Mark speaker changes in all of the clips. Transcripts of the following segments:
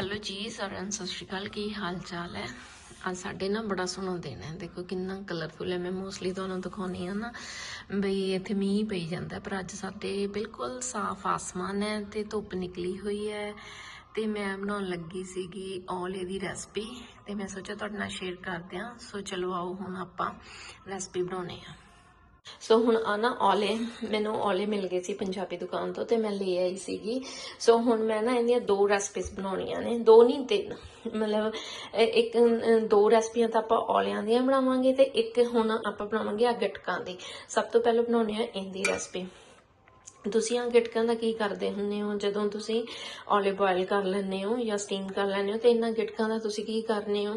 Speaker 1: Hello ਜੀ, ਸਾਰਿਆਂ ਨੂੰ ਸਤਿ ਸ਼੍ਰੀ ਅਕਾਲ। ਕੀ ਹਾਲ ਚਾਲ ਹੈ? ਅੱਜ ਸਾਡੇ ਨਾ ਬੜਾ ਸੋਹਣਾ ਦਿਨ ਹੈ। ਦੇਖੋ ਕਿੰਨਾ ਕਲਰਫੁਲ ਹੈ। ਮੈਂ ਮੋਸਟਲੀ ਤੁਹਾਨੂੰ ਦਿਖਾਉਣੀ ਆ ਨਾ ਬਈ ਇੱਥੇ ਮੀਂਹ ਪਈ ਜਾਂਦਾ ਪਰ ਅੱਜ ਸਾਡੇ ਬਿਲਕੁਲ ਸਾਫ਼ ਆਸਮਾਨ ਹੈ ਤੇ ਧੁੱਪ ਨਿਕਲੀ ਹੋਈ ਹੈ ਤੇ ਮੈਂ ਬਣਾਉਣ ਲੱਗੀ ਸੀਗੀ ਔਲੇ ਦੀ ਰੈਸਪੀ ਤੇ ਮੈਂ ਸੋਚਿਆ ਤੁਹਾਡੇ ਨਾਲ ਸ਼ੇਅਰ ਕਰਦੇ ਹਾਂ। ਸੋ ਚਲੋ ਆਓ ਹੁਣ ਆਪਾਂ ਰੈਸਪੀ ਬਣਾਉਣੇ ਆ ਸੋ ਹੁਣ ਆ ਨਾ ਔਲੇ, ਮੈਨੂੰ ਔਲੇ ਮਿਲ ਗਏ ਸੀ ਪੰਜਾਬੀ ਦੁਕਾਨ ਤੋਂ ਤੇ ਮੈਂ ਲੈ ਆਈ ਸੀਗੀ। ਸੋ ਹੁਣ ਮੈਂ ਨਾ ਇਹਦੀਆਂ ਦੋ ਰੈਸਪੀਸ ਬਣਾਉਣੀਆਂ ਨੇ। ਦੋ ਨਹੀਂ ਤਿੰਨ ਮਤਲਬ ਇੱਕ ਦੋ ਰੈਸਪੀਆਂ ਤਾਂ ਆਪਾਂ ਔਲਿਆਂ ਦੀਆਂ ਬਣਾਵਾਂਗੇ ਤੇ ਇੱਕ ਹੁਣ ਆਪਾਂ ਬਣਾਵਾਂਗੇ ਆ ਗਟਕਾਂ ਦੀ। ਸਭ ਤੋਂ ਪਹਿਲਾਂ ਬਣਾਉਣੀ ਆ ਇਹਦੀ ਰੈਸਪੀ ਤੁਸੀਂ ਆ ਗਿਟਕਾਂ ਦਾ ਕੀ ਕਰਦੇ ਹੁੰਦੇ ਹੋ? ਜਦੋਂ ਤੁਸੀਂ ਓਲਿਵ ਬੋਇਲ ਕਰ ਲੈਂਦੇ ਹੋ ਜਾਂ ਸਟੀਮ ਕਰ ਲੈਂਦੇ ਹੋ ਤੇ ਇਹਨਾਂ ਗਿਟਕਾਂ ਦਾ ਤੁਸੀਂ ਕੀ ਕਰਨੇ ਹੋ?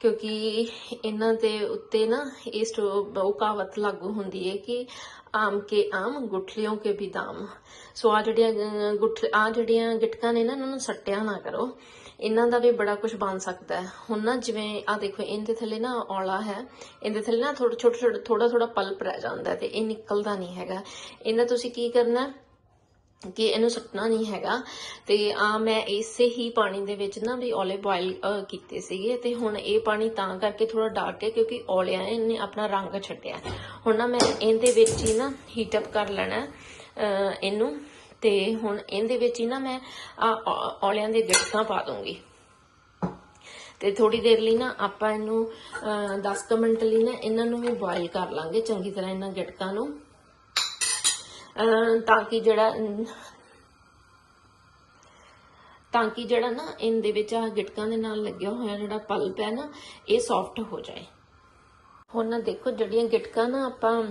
Speaker 1: ਕਿਉਂਕਿ ਇਹਨਾਂ ਦੇ ਉੱਤੇ ਨਾ ਇਹ ਸਟੋ- ਉਹ ਕਹਾਵਤ ਲਾਗੂ ਹੁੰਦੀ ਹੈ ਕਿ ਆਮ ਕੇ ਆਮ ਗੁਠਲੀਆਂ ਕੇ ਵੀ ਦਾਮ। ਸੋ ਆ ਜਿਹੜੀਆਂ ਅਹ, ਗੁਠ ਆ ਜਿਹੜੀਆਂ ਗਿਟਕਾਂ ਨੇ ਨਾ ਇਹਨਾਂ ਨੂੰ ਸੱਟਿਆ ਨਾ ਕਰੋ। ਇਹਨਾਂ ਦਾ ਵੀ ਬੜਾ ਕੁਝ ਬਣ ਸਕਦਾ ਹੈ। ਹੁਣ ਨਾ ਜਿਵੇਂ ਆ ਦੇਖੋ, ਇਹਦੇ ਥੱਲੇ ਨਾ ਔਲਾ ਹੈ। ਇਹਦੇ ਥੱਲੇ ਨਾ ਥੋੜਾ ਛੋਟਾ ਥੋੜਾ ਥੋੜਾ ਪਲਪ ਰਹਿ ਜਾਂਦਾ ਹੈ ਤੇ ਇਹ ਨਿਕਲਦਾ ਨਹੀਂ ਹੈਗਾ। ਇਹਨਾਂ ਤੁਸੀਂ ਕੀ ਕਰਨਾ ਕਿ ਇਹਨੂੰ ਸੁੱਟਣਾ ਨਹੀਂ ਹੈਗਾ। ਤੇ ਆ ਮੈਂ ਇਸੇ ਹੀ ਪਾਣੀ ਦੇ ਵਿੱਚ ਨਾ ਵੀ ਓਲੇ ਬੋਇਲ ਕੀਤੇ ਸੀਗੇ ਤੇ ਹੁਣ ਇਹ ਪਾਣੀ ਤਾਂ ਕਰਕੇ ਥੋੜਾ ਡਾਰਕ ਹੈ ਕਿਉਂਕਿ ਔਲਿਆਂ ਨੇ ਆਪਣਾ ਰੰਗ ਛੱਡਿਆ ਹੁਣ ਨਾ ਮੈਂ ਇਹਦੇ ਵਿੱਚ ਹੀ ਨਾ ਹੀਟ ਅਪ ਕਰ ਲੈਣਾ ਇਹਨੂੰ। ਤੇ ਹੁਣ ਇਹਦੇ ਵਿੱਚ ਹੀ ਨਾ ਮੈਂ ਆ ਔਲਿਆਂ ਦੇ ਗਿਟਕਾਂ ਪਾ ਦੂੰਗੀ ਤੇ ਥੋੜੀ ਦੇਰ ਲਈ ਨਾ ਆਪਾਂ ਇਹਨੂੰ 10 ਕੁ ਮਿੰਟ ਲਈ ਨਾ ਇਹਨਾਂ ਨੂੰ ਵੀ ਬੋਇਲ ਕਰ ਲਾਂਗੇ, ਚੰਗੀ ਤਰ੍ਹਾਂ ਇਹਨਾਂ ਗਿਟਕਾਂ ਨੂੰ। ਤਾਂ ਕਿ ਜਿਹੜਾ ਤਾਂ ਕਿ ਜਿਹੜਾ ਨਾ ਇਹਦੇ ਵਿੱਚ ਆ ਗਿਟਕਾਂ ਦੇ ਨਾਲ ਲੱਗਿਆ ਹੋਇਆ ਜਿਹੜਾ ਪਲਪ ਹੈ ਨਾ, ਇਹ ਸੌਫਟ ਹੋ ਜਾਏ। ਹੁਣ ਨਾ ਦੇਖੋ ਜਿਹੜੀਆਂ ਗਿਟਕਾਂ ਨਾ ਆਪਾਂ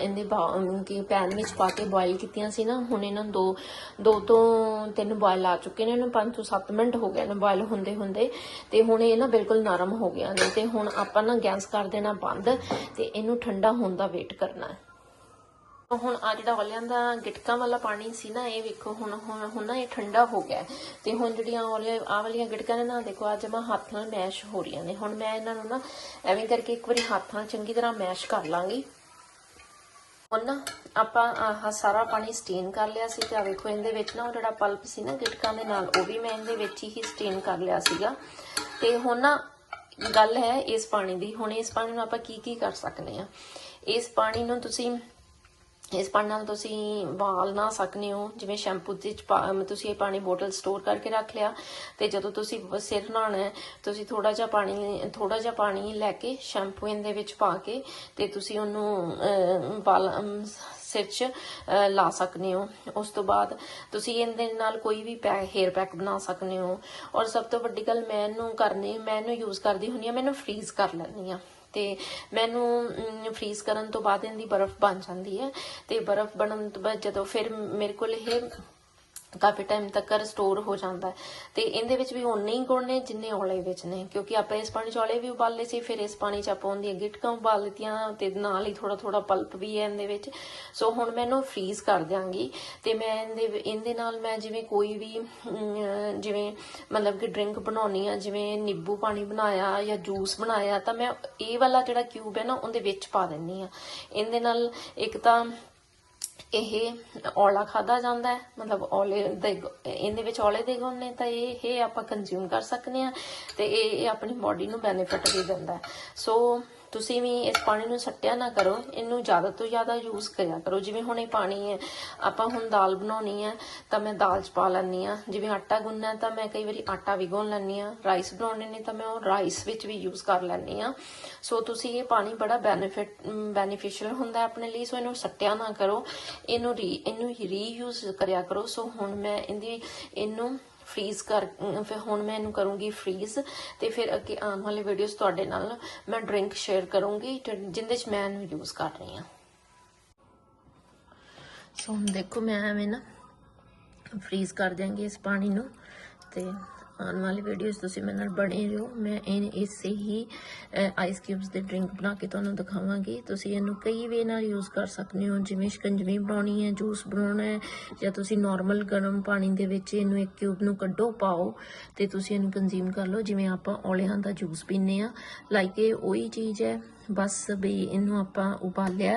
Speaker 1: ਇਹਦੇ ਬਾ- ਪੈਨ ਵਿੱਚ ਪਾ ਕੇ ਬੋਇਲ ਕੀਤੀਆਂ ਸੀ ਨਾ, ਹੁਣ ਇਹਨਾਂ ਨੂੰ ਦੋ ਦੋ ਤੋਂ ਤਿੰਨ ਬੋਇਲ ਆ ਚੁੱਕੇ ਨੇ, ਇਹਨੂੰ 5 ਤੋਂ 7 ਮਿੰਟ ਹੋ ਗਏ ਨੇ ਬੋਇਲ ਹੁੰਦੇ ਹੁੰਦੇ, ਤੇ ਹੁਣ ਇਹ ਨਾ ਬਿਲਕੁਲ ਨਰਮ ਹੋ ਗਿਆ ਨੇ, ਤੇ ਹੁਣ ਆਪਾਂ ਨਾ ਗੈਸ ਕਰ ਦੇਣਾ ਬੰਦ, ਤੇ ਇਹਨੂੰ ਠੰਡਾ ਹੋਣ ਦਾ ਵੇਟ ਕਰਨਾ ਹੈ। ਹੁਣ ਆ ਜਿਹੜਾ ਔਲਿਆਂ ਦਾ ਗਿਟਕਾਂ ਵਾਲਾ ਪਾਣੀ ਸੀ ਨਾ, ਇਹ ਵੇਖੋ ਹੁਣ ਹੁਣ ਹੁਣ ਨਾ ਇਹ ਠੰਡਾ ਹੋ ਗਿਆ ਹੈ। ਤੇ ਹੁਣ ਜਿਹੜੀਆਂ ਔਲੇ ਆ ਵਾਲੀਆਂ ਗਿਟਕਾਂ ਨੇ ਨਾ ਦੇਖੋ ਅੱਜ ਮੈਂ ਹੱਥ ਨਾਲ ਮੈਸ਼ ਹੋ ਰਹੀਆਂ ਨੇ। ਹੁਣ ਮੈਂ ਇਹਨਾਂ ਨੂੰ ਨਾ ਐਵੇਂ ਕਰਕੇ ਇੱਕ ਵਾਰੀ ਹੱਥ ਨਾਲ ਚੰਗੀ ਤਰ੍ਹਾਂ ਮੈਸ਼ ਕਰ ਲਾਂਗੀ। ਹੁਣ ਨਾ ਆਪਾਂ ਆਹ ਸਾਰਾ ਪਾਣੀ ਸਟੇਨ ਕਰ ਲਿਆ ਸੀ ਤੇ ਆ ਵੇਖੋ ਇਹਦੇ ਵਿੱਚ ਨਾ ਜਿਹੜਾ ਪਲਪ ਸੀ ਨਾ ਗਿਟਕਾਂ ਦੇ ਨਾਲ, ਉਹ ਵੀ ਮੈਂ ਇਹਦੇ ਵਿੱਚ ਹੀ ਸਟੇਨ ਕਰ ਲਿਆ ਸੀਗਾ। ਤੇ ਹੁਣ ਨਾ ਗੱਲ ਹੈ ਇਸ ਪਾਣੀ ਦੀ, ਹੁਣ ਇਸ ਪਾਣੀ ਨੂੰ ਆਪਾਂ ਕੀ ਕੀ ਕਰ ਸਕਦੇ ਆ ਇਸ ਪਾਣੀ ਨੂੰ ਤੁਸੀਂ ਇਸ ਪਾਣੀ ਨਾਲ ਤੁਸੀਂ ਵਾਲ ਨਾ ਸਕਨੇ ਹੋ ਜਿਵੇਂ ਸ਼ੈਂਪੂ ਦੇ ਵਿੱਚ ਪਾ- ਤੁਸੀਂ ਇਹ ਪਾਣੀ ਬੋਟਲ ਸਟੋਰ ਕਰਕੇ ਰੱਖ ਲਿਆ ਤੇ ਜਦੋਂ ਤੁਸੀਂ ਸਿਰ ਨਹਾਉਣਾ ਹੈ ਤੁਸੀਂ ਥੋੜਾ ਜਿਹਾ ਪਾਣੀ ਥੋੜਾ ਜਿਹਾ ਪਾਣੀ ਲੈ ਕੇ ਸ਼ੈਂਪੂ ਇਹਦੇ ਵਿੱਚ ਪਾ ਕੇ ਤੇ ਤੁਸੀਂ ਉਹਨੂੰ ਅਹ, ਵਾਲ ਸਿਰ 'ਚ ਲਾ ਸਕਨੇ ਹੋ। ਉਸ ਤੋਂ ਬਾਅਦ ਤੁਸੀਂ ਇਹਦੇ ਨਾਲ ਕੋਈ ਵੀ ਹੇਅਰ ਪੈਕ ਬਣਾ ਸਕਨੇ ਹੋ। ਔਰ ਸਭ ਤੋਂ ਵੱਡੀ ਗੱਲ ਮੈਂ ਇਹਨੂੰ ਕਰਨੀ ਮੈਂ ਇਹਨੂੰ ਯੂਜ਼ ਕਰਦੀ ਹੁੰਦੀ ਆ ਮੈਨੂੰ ਫ੍ਰੀਜ਼ ਕਰ ਲੈਂਦੀ ਆ ਤੇ ਮੈਨੂੰ ਫ੍ਰੀਜ਼ ਕਰਨ ਤੋਂ ਬਾਅਦ ਇਹਦੀ ਬਰਫ਼ ਬਣ ਜਾਂਦੀ ਹੈ ਤੇ ਬਰਫ਼ ਬਣਨ ਤੋਂ ਬਾਅਦ ਜਦੋਂ ਫਿਰ ਮੇਰੇ ਕੋਲ ਇਹ ਕਾਫੀ ਟਾਈਮ ਤੱਕ ਸਟੋਰ ਹੋ ਜਾਂਦਾ ਹੈ। ਤੇ ਇਹਦੇ ਵਿੱਚ ਵੀ ਉਨੇ ਹੀ ਗੁਣ ਨੇ ਜਿੰਨੇ ਔਲੇ ਵਿੱਚ ਨੇ। ਕਿਉਂਕਿ ਆਪਾਂ ਇਸ ਪਾਣੀ 'ਚ ਔਲੇ ਵੀ ਉਬਾਲੇ ਸੀ, ਫਿਰ ਇਸ ਪਾਣੀ 'ਚ ਆਪਾਂ ਉਹਦੀਆਂ ਗਿਟਕਾਂ ਉਬਾਲ ਲਿੱਤੀਆਂ ਤੇ ਨਾਲ ਹੀ ਥੋੜਾ ਥੋੜਾ ਪਲਪ ਵੀ ਹੈ ਇਹਦੇ ਵਿੱਚ। ਸੋ ਹੁਣ ਮੈਂ ਇਹਨੂੰ ਫ੍ਰੀਜ਼ ਕਰ ਦਿਆਂਗੀ ਤੇ ਮੈਂ ਇਹਦੇ ਇਹਦੇ ਨਾਲ ਮੈਂ ਜਿਵੇਂ ਕੋਈ ਵੀ ਜਿਵੇਂ ਮਤਲਬ ਕਿ ਡਰਿੰਕ ਬਣਾਉਣੀ ਆ, ਜਿਵੇਂ ਨਿੰਬੂ ਪਾਣੀ ਬਣਾਇਆ ਜਾਂ ਜੂਸ ਬਣਾਇਆ, ਤਾਂ ਮੈਂ ਇਹ ਵਾਲਾ ਜਿਹੜਾ ਕਿਊਬ ਹੈ ਨਾ ਉਹਦੇ ਵਿੱਚ ਪਾ ਦਿੰਨੀ ਆ। ਇਹਦੇ ਨਾਲ ਇੱਕ ਤਾਂ ਇਹ ਔਲਾ ਖਾਦਾ ਜਾਂਦਾ ਹੈ। ਮਤਲਬ ਔਲੇ ਦੇ ਇਹਦੇ ਵਿੱਚ ਔਲੇ ਦੇ ਗੁਣ ਨੇ ਤਾਂ ਇਹ ਇਹ ਆਪਾਂ ਕੰਜ਼ਿਊਮ ਕਰ ਸਕਨੇ ਆ ਤੇ ਇਹ ਇਹ ਆਪਣੀ ਬਾਡੀ ਨੂੰ ਬੈਨੀਫਿਟ ਵੀ ਦਿੰਦਾ ਸੋ ਤੁਸੀਂ ਵੀ ਇਸ ਪਾਣੀ ਨੂੰ ਸੱਟਿਆ ਨਾ ਕਰੋ, ਇਹਨੂੰ ਜ਼ਿਆਦਾ ਤੋਂ ਜ਼ਿਆਦਾ ਯੂਜ਼ ਕਰਿਆ ਕਰੋ। ਜਿਵੇਂ ਹੁਣ ਇਹ ਪਾਣੀ ਹੈ, ਆਪਾਂ ਹੁਣ ਦਾਲ ਬਣਾਉਣੀ ਹੈ, ਤਾਂ ਮੈਂ ਦਾਲ ਚ ਪਾ ਲੈਂਦੀ ਆ ਜਿਵੇਂ ਆਟਾ ਗੁੰਨਣਾ ਤਾਂ ਮੈਂ ਕਈ ਵਾਰੀ ਆਟਾ ਵੀ ਗੁੰਨ ਲੈਂਦੀ ਆ ਰਾਈਸ ਬਣਾਉਣੇ ਨੇ, ਤਾਂ ਮੈਂ ਉਹ ਰਾਈਸ ਵਿੱਚ ਵੀ ਯੂਜ਼ ਕਰ ਲੈਂਦੀ ਆ ਸੋ ਤੁਸੀਂ ਇਹ ਪਾਣੀ ਬੜਾ ਬੈਨੀਫਿਟ ਬੈਨੀਫੀਸ਼ੀਅਲ ਹੁੰਦਾ ਆਪਣੇ ਲਈ। ਸੋ ਇਹਨੂੰ ਸੱਟਿਆ ਨਾ ਕਰੋ। ਇਹਨੂੰ ਰੀ ਇਹਨੂੰ ਰੀਯੂਜ਼ ਕਰਿਆ ਕਰੋ। ਸੋ ਹੁਣ ਮੈਂ ਇਹਦੀ, ਇਹਨੂੰ ਫ੍ਰੀਜ਼ ਕਰ ਫਿਰ ਹੁਣ ਮੈਂ ਇਹਨੂੰ ਕਰੂੰਗੀ ਫ੍ਰੀਜ਼ ਤੇ ਫਿਰ ਅੱਗੇ ਆਉਣ ਵਾਲੇ ਵੀਡੀਓਜ਼ ਤੁਹਾਡੇ ਨਾਲ ਮੈਂ ਡਰਿੰਕ ਸ਼ੇਅਰ ਕਰੂੰਗੀ, ਤੇ ਜਿੰਦੇ ਚ ਮੈਂ ਇਹਨੂੰ ਯੂਜ਼ ਕਰ ਰਹੀ ਹਾਂ। ਸੋ ਹੁਣ ਦੇਖੋ ਮੈਂ ਐਵੇਂ ਨਾ ਫ੍ਰੀਜ਼ ਕਰ ਦਿਆਂਗੇ ਇਸ ਪਾਣੀ ਨੂੰ ਤੇ ਆਉਣ ਵਾਲੀ ਵੀਡੀਓਜ਼ ਤੁਸੀਂ ਮੇਰੇ ਨਾਲ ਬਣੇ ਰਹੋ। ਮੈਂ ਇਹ ਇਸੇ ਹੀ ਆਈਸ ਕਿਊਬਸ ਦੇ ਡਰਿੰਕ ਬਣਾ ਕੇ ਤੁਹਾਨੂੰ ਦਿਖਾਵਾਂਗੀ। ਤੁਸੀਂ ਇਹਨੂੰ ਕਈ ਵੇ ਨਾਲ ਯੂਜ਼ ਕਰ ਸਕਦੇ ਹੋ। ਜਿਵੇਂ ਸ਼ਿਕੰਜਵੀ ਬਣਾਉਣੀ ਹੈ ਜੂਸ ਬਣਾਉਣਾ ਹੈ, ਜਾਂ ਤੁਸੀਂ ਨਾਰਮਲ ਗਰਮ ਪਾਣੀ ਦੇ ਵਿੱਚ ਇਹਨੂੰ ਇੱਕ ਕਿਊਬ ਨੂੰ ਕੱਢੋ, ਪਾਓ ਤੇ ਤੁਸੀਂ ਇਹਨੂੰ ਕੰਜ਼ਿਊਮ ਕਰ ਲਓ। ਜਿਵੇਂ ਆਪਾਂ ਔਲਿਆਂ ਦਾ ਜੂਸ ਪੀਂਦੇ ਆ ਲਾਈਕ ਇਹ ਉਹੀ ਚੀਜ਼ ਹੈ। ਬਸ ਵੀ ਇਹਨੂੰ ਆਪਾਂ ਉਬਾਲਿਆ।